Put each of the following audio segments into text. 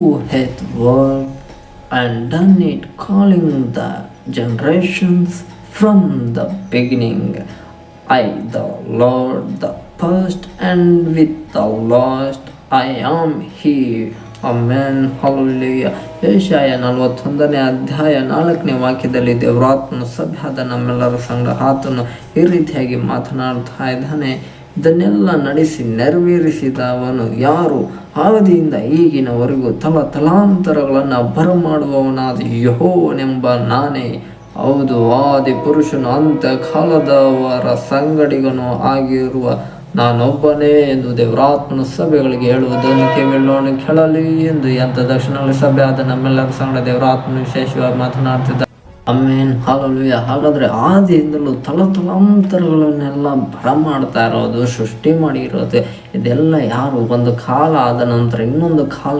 who hath worked and done it, calling the generations from the beginning. I, the Lord, the first, and with the last, I am He. Amen ಹಲುಲಿಯ ಏಷಾಯ ನಲವತ್ತೊಂದನೇ ಅಧ್ಯಾಯ ನಾಲ್ಕನೇ ವಾಕ್ಯದಲ್ಲಿ ದೇವರಾತ್ಮನು ಸಭ್ಯಾದ ನಮ್ಮೆಲ್ಲರ ಸಂಘ ಆತನು ಈ ರೀತಿಯಾಗಿ ಮಾತನಾಡ್ತಾ ಇದ್ದಾನೆ ಇದನ್ನೆಲ್ಲ ನಡೆಸಿ ನೆರವೇರಿಸಿದವನು ಯಾರು? ಆದಿಯಿಂದ ಈಗಿನವರೆಗೂ ತಲ ತಲಾಂತರಗಳನ್ನು ಬರಮಾಡುವವನಾದ ಯಹೋವನೆಂಬ ನಾನೇ. ಹೌದು, ಆದಿ ಪುರುಷನು ಅಂತ ಕಾಲದವರ ಸಂಗಡಿಗನು ಆಗಿರುವ ನಾನೊಬ್ಬನೇ ಎಂದು ದೇವರಾತ್ಮನ ಸಭೆಗಳಿಗೆ ಹೇಳುವುದನ್ನು ಕೇಳೋಣ ಕೇಳಲಿ ಎಂದು ಎಂಥ ದಕ್ಷಿಣ ಸಭೆ ಆದ ನಮ್ಮೆಲ್ಲರ ಸಂಗಡ ದೇವರಾತ್ಮ ವಿಶೇಷವಾಗಿ ಮಾತನಾಡ್ತಿದ್ದ ಅಮೇನ್ ಹಾಲಲ್ವಿಯ ಹಾಗಾದ್ರೆ ಆದಿಯಿಂದಲೂ ತಲತಲಾಂತರಗಳನ್ನೆಲ್ಲ ಬರಮಾಡ್ತಾ ಇರೋದು, ಸೃಷ್ಟಿ ಮಾಡಿರೋದು, ಇದೆಲ್ಲ ಯಾರು? ಒಂದು ಕಾಲ ಆದ ನಂತರ ಇನ್ನೊಂದು ಕಾಲ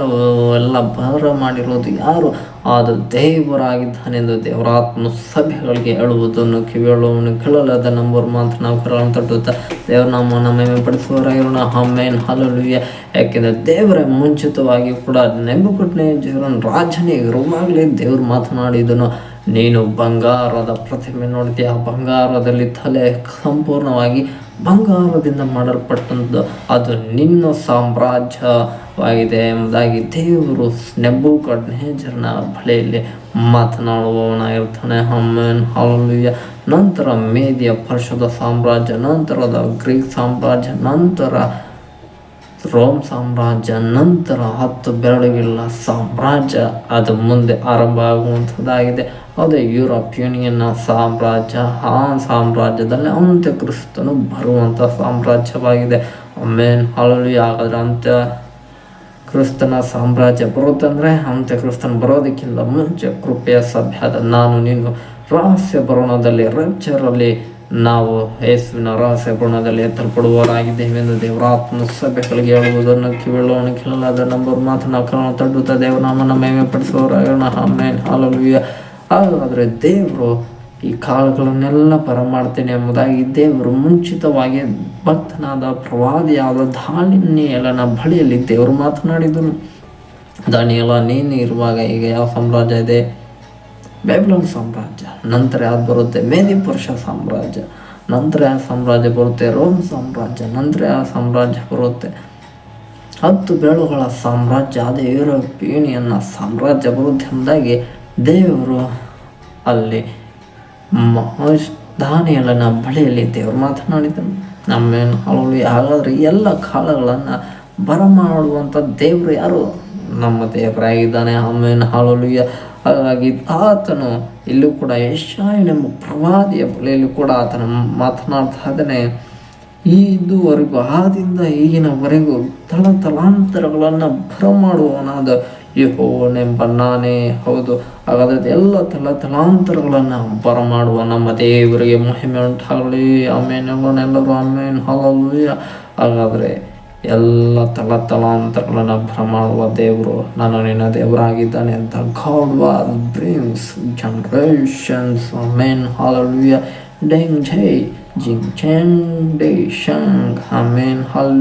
ಎಲ್ಲ ಬರ ಮಾಡಿರೋದು ಯಾರು? ಆದ ದೇವರಾಗಿದ್ದಾನೆಂದು ದೇವರಾತ್ಮ ಸಭೆಗಳಿಗೆ ಹೇಳುವುದನ್ನು ಕಿವಿಯೊಳವನ್ನು ಕೇಳಲಾದ ನಂಬರ್ ಮಾತ್ರ ನಾವು ಕರಗಳನ್ನು ತಟ್ಟುತ್ತಾ, ದೇವರ ನಮ್ಮ ನಮ್ಮ ಪಡಿಸುವವರಾಗಿರೋಣ. ಹಮ್ಮೇನ್ ಹಾಲಲ್ವಿಯ ಯಾಕೆಂದರೆ ದೇವರ ಮುಂಚಿತವಾಗಿ ಕೂಡ ನೆಂಬುಕೊಟ್ಟನೆ ಜೀವನ ರಾಜನೇ ಇರುವಾಗಲೇ ದೇವರು ಮಾತನಾಡಿದನು. ನೀನು ಬಂಗಾರದ ಪ್ರತಿಮೆ ನೋಡ್ತೀಯ? ಬಂಗಾರದಲ್ಲಿ ತಲೆ ಸಂಪೂರ್ಣವಾಗಿ ಬಂಗಾರದಿಂದ ಮಾಡಲ್ಪಟ್ಟಂಥದ್ದು ಅದು ನಿನ್ನ ಸಾಮ್ರಾಜ್ಯವಾಗಿದೆ ಎಂಬುದಾಗಿ ದೇವರು ನೆಬ್ಬು ಕಡ್ನೇಜರ್ನ ಬಳಿಯಲ್ಲಿ ಮಾತನಾಡುವವನಾಗಿರ್ತಾನೆ. ಹಮ್ಮನ್ ಹಾಲುಯ ನಂತರ ಮೇದಿಯ, ಪರ್ಷದ ಸಾಮ್ರಾಜ್ಯ, ನಂತರದ ಗ್ರೀಕ್ ಸಾಮ್ರಾಜ್ಯ, ನಂತರ ರೋಮ್ ಸಾಮ್ರಾಜ್ಯ ನಂತರ ಹತ್ತು ಬೆರಳುಗಿಲ್ಲ ಸಾಮ್ರಾಜ್ಯ ಅದು ಮುಂದೆ ಆರಂಭ ಆಗುವಂಥದ್ದಾಗಿದೆ. ಅದೇ ಯುರೋಪ್ ಯೂನಿಯನ್ನ ಸಾಮ್ರಾಜ್ಯ ಆ ಸಾಮ್ರಾಜ್ಯದಲ್ಲಿ ಅಂತ್ಯಕ್ರಿಸ್ತನು ಬರುವಂಥ ಸಾಮ್ರಾಜ್ಯವಾಗಿದೆ. ಮೇನ್ ಹಾಲಲ್ಲಿ ಆಗದ್ರೆ ಅಂತ್ಯ ಕ್ರಿಸ್ತನ ಸಾಮ್ರಾಜ್ಯ ಬರುತ್ತಂದರೆ ಅಂತ್ಯ ಕ್ರಿಸ್ತನ ಬರೋದಕ್ಕಿಂತ ಮುಂಚೆ ಕೃಪೆಯ ಸಭ್ಯದ ನಾನು ನೀನು ರಹಸ್ಯ ಭರಣದಲ್ಲಿ ರಪ್ಚರಲ್ಲಿ ನಾವು ಯೇಸುವಿನ ರಹಸ್ಯ ಗುಣದಲ್ಲಿ ಎತ್ತಲ್ಪಡುವವರಾಗಿದ್ದೇವೆ ಎಂದು ದೇವರಾತ್ಮ ಸಭೆಗಳಿಗೆ ಹೇಳುವುದನ್ನು ಕಿವಿಳೋಣ ಕೇಳಲಾದ ನಂಬರ್ ಮಾತು ನಾವು ಕರ್ಣ ತಡ್ಡುತ್ತಾ ದೇವನಾಮನ ಮೇಮೆ ಪಡಿಸುವವರಾಗೋಣ ಆಮೇಲೆ ಹಾಲಲ್ವಿಯ ಹಾಗಾದರೆ ದೇವರು ಈ ಕಾಲಗಳನ್ನೆಲ್ಲ ಬರಮಾಡ್ತೇನೆ ಎಂಬುದಾಗಿ ದೇವರು ಮುಂಚಿತವಾಗಿ ಭಕ್ತನಾದ ಪ್ರವಾದಿಯಾದ ದಾಳಿನಿಯಲನ ಬಳಿಯಲ್ಲಿ ದೇವರು ಮಾತನಾಡಿದನು. ದಾನಿಯಲ, ನೀನು ಇರುವಾಗ ಈಗ ಯಾವ ಸಾಮ್ರಾಜ್ಯ ಇದೆ? ಬ್ಯಾಬಿಲೋನ್ ಸಾಮ್ರಾಜ್ಯ, ನಂತರ ಯಾವ್ದು ಬರುತ್ತೆ? ಮೇದಿ ಪುರುಷ ಸಾಮ್ರಾಜ್ಯ, ನಂತರ ಯಾವ ಸಾಮ್ರಾಜ್ಯ ಬರುತ್ತೆ? ರೋಮ್ ಸಾಮ್ರಾಜ್ಯ, ನಂತರ ಯಾವ ಸಾಮ್ರಾಜ್ಯ ಬರುತ್ತೆ? ಹತ್ತು ಬೇಳುಗಳ ಸಾಮ್ರಾಜ್ಯ, ಅದೇ ಯುರೋಪ್ ಯೂನಿಯನ್ನ ಸಾಮ್ರಾಜ್ಯ ಬರುತ್ತೆ ಎಂದಾಗಿ ದೇವರು ಅಲ್ಲಿ ದಾನಿಯಲ್ಲನ ಬಳಿಯಲ್ಲಿ ದೇವರು ಮಾತನಾಡಿದನು. ನಮ್ಮೇನು ಅವಳು ಹಾಗಾದರೆ ಎಲ್ಲ ಕಾಲಗಳನ್ನು ಬರಮಾಡುವಂಥ ದೇವರು ಯಾರು? ನಮ್ಮ ದೇವರಾಗಿದ್ದಾನೆ. ಆಮೇಲೆ ಹಾಳಲುಯ್ಯ ಹಾಗಾಗಿ ಆತನು ಇಲ್ಲೂ ಕೂಡ ಯಶಾಯನೆಂಬ ಪ್ರವಾದಿಯ ಬಲೆಯಲ್ಲಿ ಕೂಡ ಆತನ ಮಾತನಾಡ್ತಾ ಇದ್ದಾನೆ. ಇದುವರೆಗೂ ಆದಿಂದ ಈಗಿನವರೆಗೂ ತಳ ತಲಾಂತರಗಳನ್ನು ಬರಮಾಡುವವನಾದ ಯಹೋವನೆಂಬ ನಾನೇ. ಹೌದು, ಹಾಗಾದ್ರೆ ಎಲ್ಲ ತಲ ತಲಾಂತರಗಳನ್ನು ಬರಮಾಡುವ ನಮ್ಮ ದೇವರಿಗೆ ಮಹಿಮೆ ಉಂಟಾಗಲಿ. ಆಮೇನೆಲ್ಲರೂ ಆಮೇನು. ಹಾಲಲ್ಲೂಯ ಹಾಗಾದರೆ ಎಲ್ಲ ತಲ ತಲಾಂತರಗಳನ್ನು ಬರಮಾಡುವ ದೇವರು ನಾನು ನಿನ್ನ ದೇವರಾಗಿದ್ದಾನೆ ಅಂತ God was brings generations amen hallelujah ಡೆಂಗ್ ಜೈ ಜಿಂಗ್ ಚೆಂಗ್ ಡೇ ಶಂಗ್ ಆಮೇನ್ ಹಾಲ್